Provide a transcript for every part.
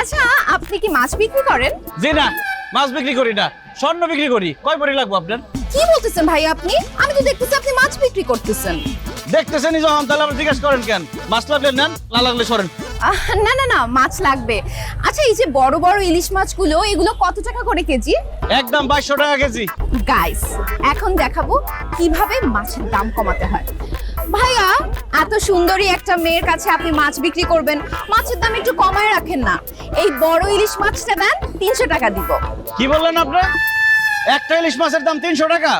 আচ্ছা আপনি কি মাছ বিক্রি করেন? জি না মাছ বিক্রি করি না। স্বর্ণ বিক্রি করি। কয় ভরি লাগবো আপনার? কি বলতেছেন ভাই আপনি? আমি তো দেখতেছি আপনি মাছ বিক্রি করতেছেন। দেখতেছেন যখন তাহলে আপনি জিজ্ঞেস করেন কেন? মাছ লাগলে নেন না লাগলে সরেন। না না না মাছ লাগবে। আচ্ছা এই যে বড় বড় ইলিশ মাছগুলো এগুলো কত টাকা করে কেজি? একদম বাইশশো টাকা কেজি। গাইস এখন দেখাবো কীভাবে মাছের দাম কমাতে হয়। ভাইয়া এত সুন্দরী একটা মেয়ের কাছে আপনি মাছ বিক্রি করবেন মাছের দাম একটু কমায় রাখেন না। এই বড় ইলিশ মাছটা দেন তিনশো টাকা দিব। কি বললেন আপনি? একটা ইলিশ মাছের দাম তিনশো টাকা?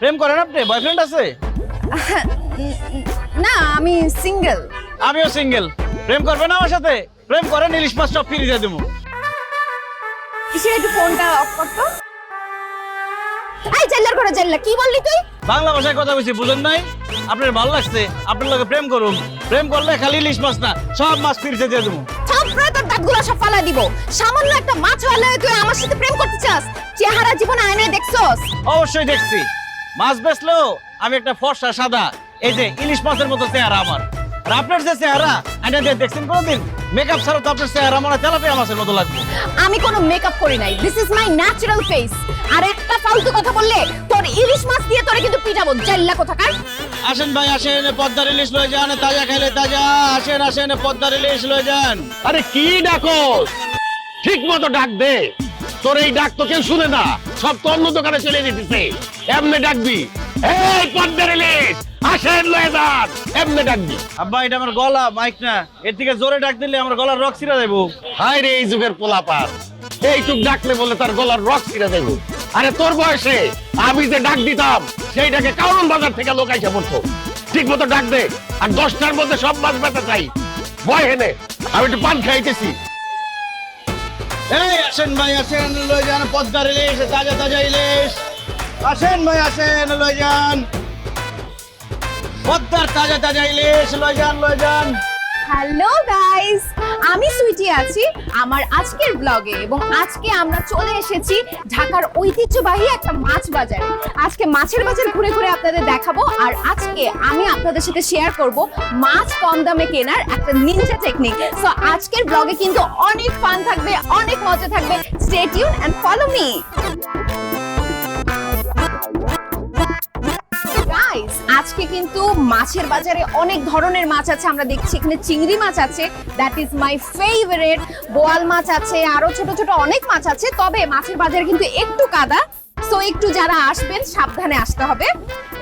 প্রেম করেন আপনি? বয়ফ্রেন্ড আছে? না আমি সিঙ্গেল আমিও সিঙ্গেল প্রেম করবেন আমার সাথে? প্রেম করেন ইলিশ মাছ সব ফ্রি দিয়ে দেবো। কিসের একটু ফোনটা অফ করতো এই জেল্লার করে জেল্লা কি বললি তুই? বাংলা ভাষায় কথা বলছি বুঝেন নাই? আপনার ভালো লাগছে আপনার লগে প্রেম করুন প্রেম করলে খালি ইলিশ মাছ না সব মাছ ফ্রিতে দিয়ে দেবো থাপড়ে তোর দাঁতগুলো সব ফালা দিব। সামান্য একটা মাছ হলে তুই আমার সাথে প্রেম করতে চাস? চেহারা জীবন আয়নায় দেখছস? অবশ্যই দেখছি। মাছ বেচলেও আমি একটা ফর্সা সাদা এই যে ইলিশ মাছের মতো চেহারা আমার। আর আপনার যে চেহারা আইনা দিয়ে দেখছেন কোনোদিন? মেকআপ ছাড়া তো আপনার চেহারা মনে তেলাপিয়া মাছের মতো লাগবে। আমি কোনো মেকআপ করি নাই। This is my natural face আর একটা ফালতু কথা বললে তোর ইলিশ মাছ দিয়ে তোরে কিন্তু পিটাবো। জেল্লা কোথাকার? আসেন ভাই আসেন পদ্মার ইলিশ লয়ে যান তাজা খাইলে তাজা। আসেন আসেন পদ্মার ইলিশ লয়ে যান। আরে কি ডাকস? ঠিক মতো ডাক দে। তোর এই ডাক তো কেউ শুনে না। সব তো অন্য দোকানে চলে যেতেছে। এমনি ডাকবি। এই পদ্মার ইলিশ! আসেন লয়ে যান এমনি ডাকবি আব্বা এটা আমার গলা মাইক না। এর থেকে জোরে ডাক দিলে আমার গলার রক ছিঁড়া যাব হায় রে এই যুগের পোলাপার এইটুক ডাকলে বলে তার গলার রক ছিঁড়ে দেব আরে তোর বয়সে আমি যে ডাক দিতাম সেইটাকে কারণ বাজার থেকে লোক আইসা পড়তো ঠিক মতো ডাক দে আর দশটার মধ্যে সব মাছ বেচা চাই। ভয় হেনে আমি একটু পান খাইতেছি। এই আসেন ভাই আসেন লয়ে যান পদ্মার ইলিশ তাজা তাজা ইলিশ আসেন ভাই আসেন লয়ে যান। পদ্মার তাজা তাজা ইলিশ, লয়ে যান লয়ে যান। হ্যালো গাইস, আমি সুইটি আছি আমার আজকের ব্লগে এবং আজকে আমরা চলে এসেছি ঢাকার ঐতিহ্যবাহী একটা মাছ বাজারে। আজকে মাছের বাজার ঘুরে ঘুরে আপনাদের দেখাবো আর আজকে আমি আপনাদের সাথে শেয়ার করব মাছ কম দামে কেনার একটা নিনজা টেকনিক সো আজকের ব্লগে কিন্তু অনেক ফান থাকবে, অনেক মজা থাকবে। Stay tune and follow me আজকে কিন্তু মাছের বাজারে অনেক ধরনের মাছ আছে, আমরা দেখছি। এখানে চিংড়ি মাছ আছে দ্যাট ইজ মাই ফেভারেট বোয়াল মাছ আছে, আরও ছোট ছোট অনেক মাছ আছে, তবে মাছের বাজারে কিন্তু একটু কাদা। সো একটু যারা আসবেন, সাবধানে আসতে হবে।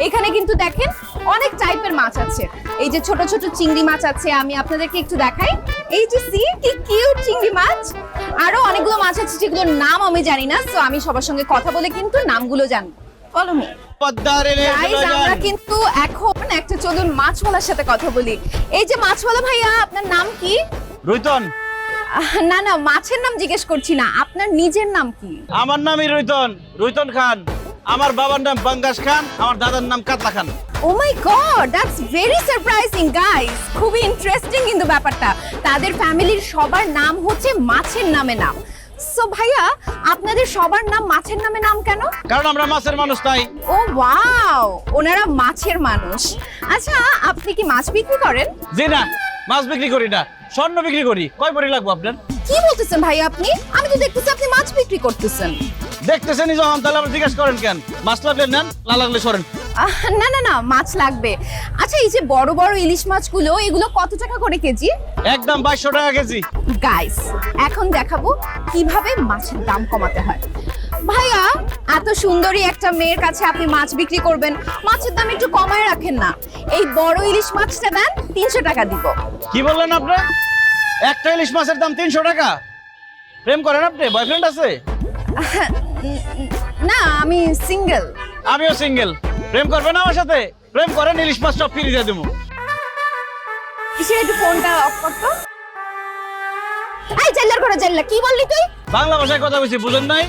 এখানে কিন্তু দেখেন, অনেক টাইপের মাছ আছে। এই যে ছোট ছোট চিংড়ি মাছ আছে, আমি আপনাদেরকে একটু দেখাই। এই যে সি কি কিউট চিংড়ি মাছ। আরও অনেকগুলো মাছ আছে, যেগুলোর নাম আমি জানি না সো আমি সবার সঙ্গে কথা বলে কিন্তু নামগুলো জানব। ফলো মি আমরা কিন্তু এখন একটা চলুন মাছওয়ালার সাথে কথা বলি। এই যে মাছওয়ালা ভাইয়া আপনার নাম কি? রুইতন। না না মাছের নাম জিজ্ঞেস করছি না আপনার নিজের নাম কি? আমার নামই রুইতন রুইতন খান। আমার বাবার নাম বাঙ্গাস খান আমার দাদার নাম Katla Khan. Oh my god that's very surprising guys খুবই ইন্টারেস্টিং কিন্তু ব্যাপারটা। তাদের ফ্যামিলির সবার নাম হচ্ছে মাছের নামে নাম। সো ভাইয়া আপনাদের সবার নাম মাছের নামে নাম কেন? কারণ আমরা মাছের মানুষ তাই। ও ওয়াও ওনারা মাছের মানুষ। আচ্ছা আপনি কি মাছ বিক্রি করেন? জি না মাছ বিক্রি করি না স্বর্ণ বিক্রি করি। কয় ভরি লাগবো আপনার? কি বলতেছেন ভাই আপনি? আমি তো দেখতেছি আপনি মাছ বিক্রি করতেছেন। দেখতেছেন যখন তাহলে আপনি জিজ্ঞেস করেন কেন? মাছ লাগলে নেন না লাগলে সরেন। না না না মাছ লাগবে। আচ্ছা এই যে বড় বড় ইলিশ মাছগুলো এগুলো কত টাকা করে কেজি? একদম বাইশশো টাকা কেজি। গাইস এখন দেখাবো কীভাবে মাছের দাম কমাতে হয়। ভাইয়া এত সুন্দরী একটা মেয়ের কাছে আপনি মাছ বিক্রি করবেন। মাছের দাম একটু কমায় রাখেন না। এই বড় ইলিশ মাছটা দেন তিনশো টাকা দিব। কি বললেন আপনি? একটা ইলিশ মাছের দাম তিনশো টাকা? প্রেম করেন আপনি? বয়ফ্রেন্ড আছে? না আমি সিঙ্গেল আমিও সিঙ্গেল প্রেম করবেন আমার সাথে? প্রেম করেন ইলিশ মাছ সব ফ্রি দিয়ে দেবো। কিসের একটু ফোনটা অফ করতো এই জেল্লার করে জেল্লা কি বললি তুই? বাংলা ভাষায় কথা বলছি বুঝেন নাই?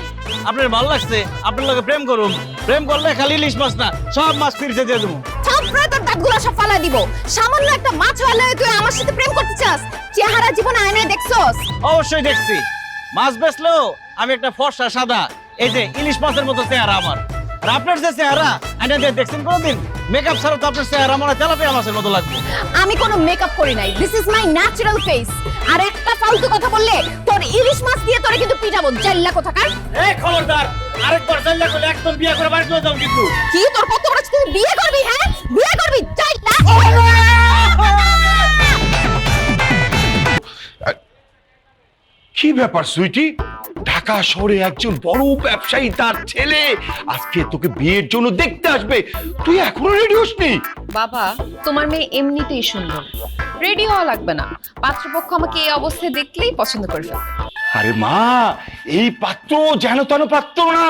আপনার ভালো লাগছে আপনার লগে প্রেম করুন। প্রেম করলে খালি ইলিশ মাছ না সব মাছ দিয়ে দেবো। থাপড়ে তোর দাঁতগুলো সব ফালা দিব। সামান্য একটা মাছ হলে তুই আমার সাথে প্রেম করতে চাস। চেহারা জীবন আয়নায় দেখছস। অবশ্যই দেখছি। মাছ বেচলেও আমি একটা ফর্সা সাদা এই যে ইলিশ মাছের মতো চেহারা আমার। আর আপনার যে চেহারা আইনা দিয়ে দেখছেন কোনোদিন? মেকআপ ছাড়া তো আপনার চেহারা মনে তেলাপিয়া মাছের মতো লাগবে। আমি কোনো মেকআপ করি নাই। This is my natural face আর একটা ফালতু কথা বললে তোর ইলিশ মাছ দিয়ে তোরে কিন্তু পিটাবো। জাল্লা কোথাকার? এই খবরদার আরেকবার চাইলে করলে একদম বিয়ে করে বাড়ি চলে যাও কিন্তু। কি তোর কত বড় তুই বিয়ে করবি হ্যাঁ? বিয়ে করবি জাল্লা? কি ব্যাপার সুইটি? ঢাকা শহরে একজন বড় ব্যবসায়ী তার ছেলে। আজকে তোকে বিয়ের জন্য দেখতে আসবে। তুই এখনও রেডি হসনি? বাবা তোমার মেয়ে এমনিতেই সুন্দর। রেডি হওয়া লাগবে না। পাত্রপক্ষ আমাকে এই অবস্থায় দেখলেই পছন্দ করে ফেলবে। আরে মা এই পাত্র যেন তেন পাত্র না।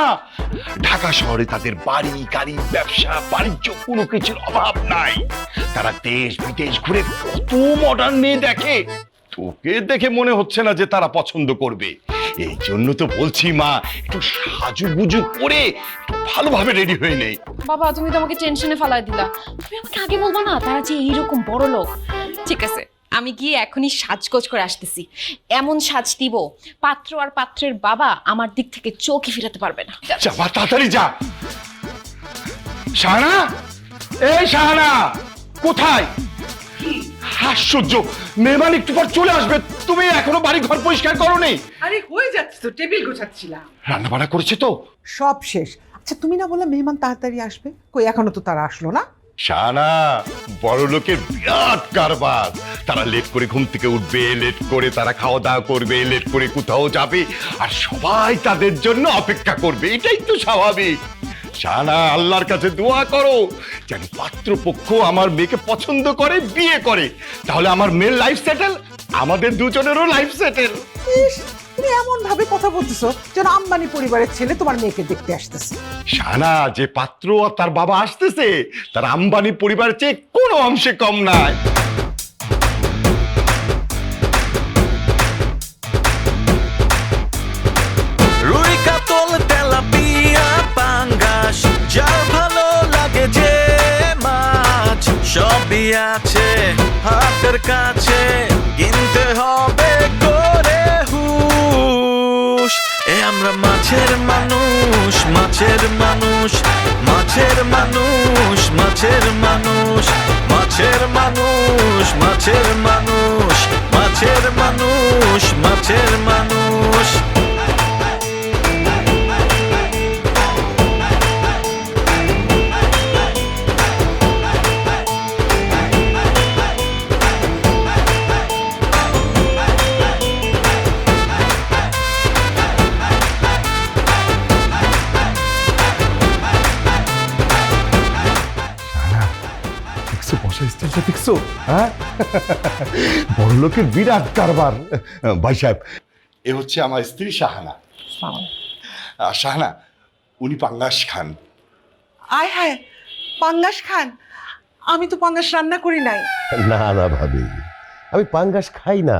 ঢাকা শহরে তাদের বাড়ি গাড়ি ব্যবসা বাণিজ্য কোনো কিছুর অভাব নাই। তারা দেশ বিদেশ ঘুরে কত মডার্ন মেয়ে দেখে। তোকে দেখে মনে হচ্ছে না যে তারা পছন্দ করবে। এই জন্য তো বলছি মা একটু সাজুগুজু করে একটু ভালোভাবে রেডি হয়ে নেই। বাবা তুমি তো আমাকে টেনশনে ফালাই দিলা। তুমি আমাকে আগে বলবা না তারা যে এইরকম বড় লোক। ঠিক আছে আমি গিয়ে এখনই সাজগোজ করে আসতেছি। এমন সাজ দিব পাত্র আর পাত্রের বাবা আমার দিক থেকে চোখই ফিরাতে পারবে না। যা মা তাড়াতাড়ি যা। শাহানা? এই শাহানা কোথায়? আশ্চর্য! মেহমান একটু পর চলে আসবে। তুমি এখনও বাড়ি ঘর পরিষ্কার করোনি। আরে হয়ে যাচ্ছে তো টেবিল গোছাচ্ছিলাম। রান্না বান্না করেছে তো? সব শেষ। আচ্ছা তুমি না বললে মেহমান তাড়াতাড়ি আসবে? কই এখনও তো তারা আসলো না? শাহানা বড় লোকের বিরাট কারবার। তারা লেট করে ঘুম থেকে উঠবে লেট করে তারা খাওয়া দাওয়া করবে লেট করে কোথাও যাবে আর সবাই তাদের জন্য অপেক্ষা করবে। এটাই তো স্বাভাবিক। শাহানা আল্লাহর কাছে দোয়া করো। যেন পাত্রপক্ষ আমার মেয়েকে পছন্দ করে বিয়ে করে। তাহলে আমার মেয়ের লাইফ সেটেল আমাদের দুজনেরও লাইফ সেটেল ইস তুমি এমন ভাবে কথা বলতেছো যেন আম্বানি পরিবারের ছেলে তোমার মেয়েকে দেখতে আসতেছে। শাহানা যে পাত্র আর তার বাবা আসতেছে তার আম্বানি পরিবারের চেয়ে কোনো অংশে কম নাই। সবই আছে, হাতের কাছে। কিনতে হবে করে হুশ। এ আমরা মাছের মানুষ মাছের মানুষ মাছের মানুষ মাছের মানুষ মাছের মানুষ মাছের মানুষ মাছের মানুষ মাছের মানুষ। হ্যাঁ বড় লোকের বিরাট কারবার। ভাই সাহেব এ হচ্ছে আমার স্ত্রী শাহানা। শাহানা উনি পাঙ্গাস খান। আয় হায় পাঙ্গাস খান? আমি তো পাঙ্গাস রান্না করি নাই। না না ভাবি আমি পাঙ্গাস খাই না।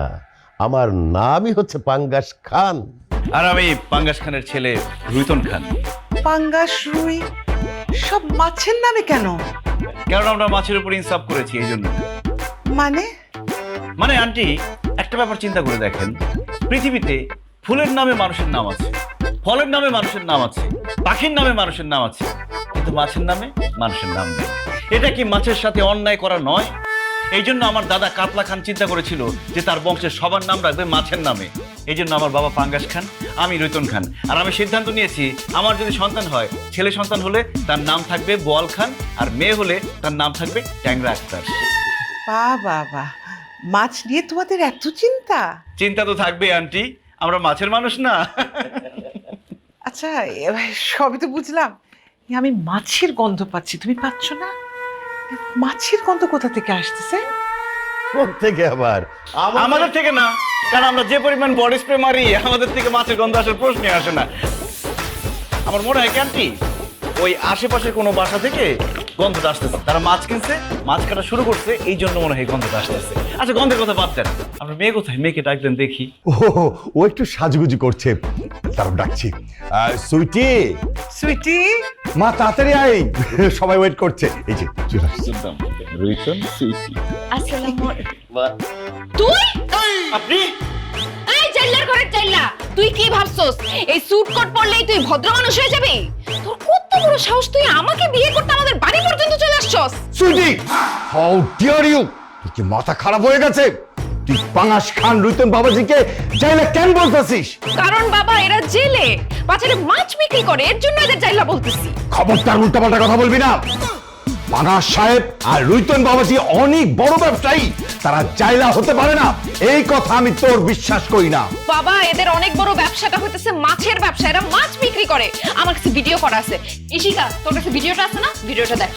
আমার নামই হচ্ছে পাঙ্গাস খান। আর আমি পাঙ্গাস খানের ছেলে রুইতন খান। পাঙ্গাস রুই সব মাছের নামে কেন? কারণ আমরা মাছের উপর ইনসাফ করেছি এই জন্য। মানে? মানে আন্টি, একটা ব্যাপার চিন্তা করে দেখেন। পৃথিবীতে ফুলের নামে মানুষের নাম আছে, ফলের নামে মানুষের নাম আছে, পাখির নামে মানুষের নাম আছে, কিন্তু মাছের নামে মানুষের নাম নেই। এটা কি মাছের সাথে অন্যায় করা নয়? এই জন্য আমার দাদা কাতলা খান চিন্তা করেছিল যে তার বংশের সবার নাম রাখবে মাছের নামে। এই জন্য আমার বাবা পাঙ্গাস খান, আমি রৈতন খান। আর আমি সিদ্ধান্ত নিয়েছি, আমার যদি সন্তান হয়, ছেলে সন্তান হলে তার নাম থাকবে বোয়াল খান, আর মেয়ে হলে তার নাম থাকবে ট্যাংরা আক্তার। বা বাবা মাছ নিয়ে তোমাদের এত চিন্তা? চিন্তা তো থাকবে আন্টি। আমরা মাছের মানুষ না। আচ্ছা এবার সবই তো বুঝলাম। এ আমি মাছের গন্ধ পাচ্ছি তুমি পাচ্ছ না? মাছের গন্ধ কোথা থেকে আসতেছে? থেকে আবার? আমাদের থেকে না কারণ আমরা যে পরিমাণ বডি স্প্রে মারি আমাদের থেকে মাছের গন্ধ আসার প্রশ্নই আসে না। আমার মনে হয় কি আন্টি ওই আশেপাশের কোনো বাসা থেকে গন্ধটা আসতেছে। তারা মাছ কিনছে মাছ কাটা শুরু করছে এই জন্য মনে হয় গন্ধটা আসতেছে। আচ্ছা গন্ধের কথা বাদ দেন। আমরা মেয়ে কোথায়? মেয়েকে ডাকলেন দেখি। ও ও একটু সাজগুজি করছে। তারপর ডাকছি। আহ, সুইটি! সুইটি? মা তাড়াতাড়ি আয়। সবাই ওয়েট করছে। এই যে চলে আসছে। আসসালামু তুই? আপনি? এই জাইল্লা তুই কি ভাবছস? এই স্যুট কোট পরলেই তুই ভদ্র মানুষ হয়ে যাবি? তোর কত বড় সাহস তুই আমাকে বিয়ে করতে আমাদের বাড়ি পর্যন্ত চলে আসছস? সুইটি হাউ ডিয়ার ইউ তোর কি মাথা খারাপ হয়ে গেছে? তুই পাঙাশ খান রুতন বাবাজিকে যাইলে কেন বলতেছিস? কারণ বাবা এরা জেলে। বাজারে মাছ বিক্রি করে এর জন্য এদের জাইলা বলতেছি। খবরদার উল্টাপাল্টা কথা বলবি না। পাঙাশ সাহেব আর রুতন বাবাজি অনেক বড় ব্যবসায়ী। তারা জাইলা হতে পারে না। এই কথা আমি তোর বিশ্বাস করি না। বাবা এদের অনেক বড় ব্যবসাটা হইতেছে মাছের ব্যবসা। এরা মাছ বিক্রি করে। আমার কাছে ভিডিও করা আছে। ইশিকা তোর কাছে ভিডিওটা আছে না? ভিডিওটা দেখ।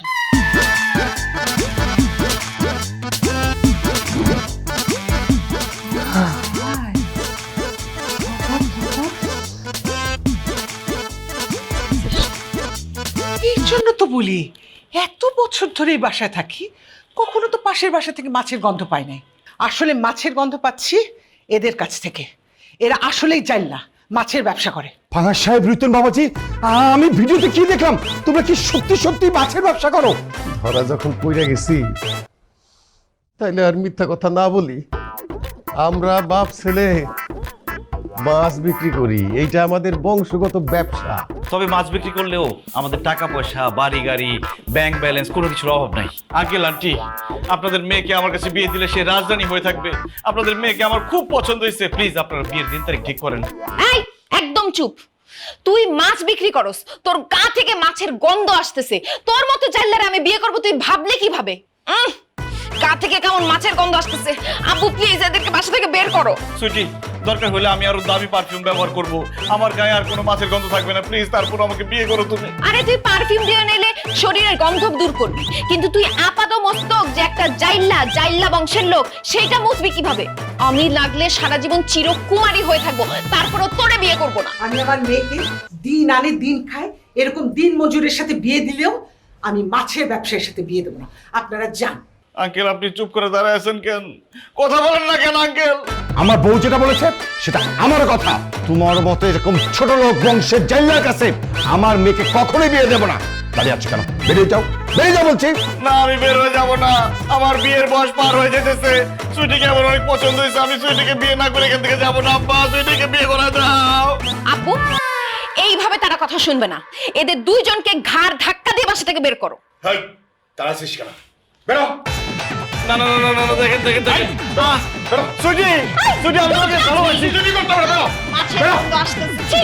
এই জন্য তো বলি এত বছর ধরে এই বাসায় থাকি কখনো তো পাশের বাসা থেকে মাছের গন্ধ পাই নাই। আসলে মাছের গন্ধ পাচ্ছি এদের কাছ থেকে। এরা আসলেই না মাছের ব্যবসা করে। পাঙাশ সাহেব রুতন বাবাজি আমি ভিডিওতে কি দেখলাম? তোমরা কি সত্যি সত্যি মাছের ব্যবসা করো? ধরা যখন পইরা গেছি তাইলে আর মিথ্যা কথা না বলি। আমরা বাপ ছেলে মাছ বিক্রি করি এইটা আমাদের বংশগত ব্যবসা। তবে মাছ বিক্রি করলেও আমাদের টাকা পয়সা বাড়ি গাড়ি ব্যাংক ব্যালেন্স কোনো কিছুর অভাব নাই। আঙ্কেল আন্টি আপনাদের মেয়েকে আমার কাছে বিয়ে দিলে সে রাজধানী হয়ে থাকবে। আপনাদের মেয়েকে আমার খুব পছন্দ হয়েছে। প্লিজ আপনারা বিয়ের দিন তারিখ ঠিক করেন। এই একদম চুপ। তুই মাছ বিক্রি করস তোর গা থেকে মাছের গন্ধ আসতেছে। তোর মতো চাইলারে আমি বিয়ে করব তুই ভাবলে কীভাবে? উম, গা থেকে কেমন মাছের গন্ধ আসতেছে? প্লিজ এদেরকে বাসা থেকে বের করো। সুইটি দরকার হলে আমি আরও দামি পারফিউম ব্যবহার করব। আমার গায়ে আর কোনো মাছের গন্ধ থাকবে না প্লিজ তারপর আমাকে বিয়ে করো তুমি। আরে তুই পারফিউম দিয়ে নিলে শরীরের গন্ধ দূর করবি। কিন্তু তুই আপাত মস্তক যে একটা জাইল্লা জাইল্লা বংশের লোক সেটা মুছবি কীভাবে? আমি লাগলে সারা জীবন চিরকুমারী হয়ে থাকব তারপরও তোরে বিয়ে করব না। আমি আমার মেয়েকে দিন আনে দিন খায় এরকম দিন মজুরের সাথে বিয়ে দিলেও আমি মাছের ব্যবসায়ের সাথে বিয়ে দেবো না। আপনারা যান। আঙ্কেল আপনি চুপ করে দাঁড়ায় আছেন কেন? কথা বলেন না কেন আঙ্কেল? আমার বউ যেটা বলেছে সেটা আমার কথা। তোমার মতো এরকম ছোট লোক বংশের জাইলার কাছে আমার মেয়েকে কখনোই বিয়ে দেবো না। দাঁড়িয়ে আছো কেন? বেরিয়ে যাও। বেরিয়ে যাও বলছি। না আমি বের হয়ে যাব না। আমার বিয়ের বয়স পার হয়ে যেতেছে। সুইটিকে আমার অনেক পছন্দ হয়েছে। আমি সুইটিকে বিয়ে না করে এখান থেকে যাব না। আব্বা সুইটিকে বিয়ে করা দাও আব্বু এইভাবে তারা কথা শুনবে না। এদের দুইজনকে ঘাড় ধাক্কা দিয়ে বাসা থেকে বের করো। তারা শেষ কেন? বেরো। না না না না, দেখেন দেখেন দেখেন। সুজি সুইটি আমি তোমাকে ভালোবাসি। মাছের গন্ধ আসতেছে ছি!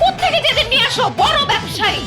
কোত্থেকে যেদিন নিয়ে আসো? বড় ব্যবসায়ী।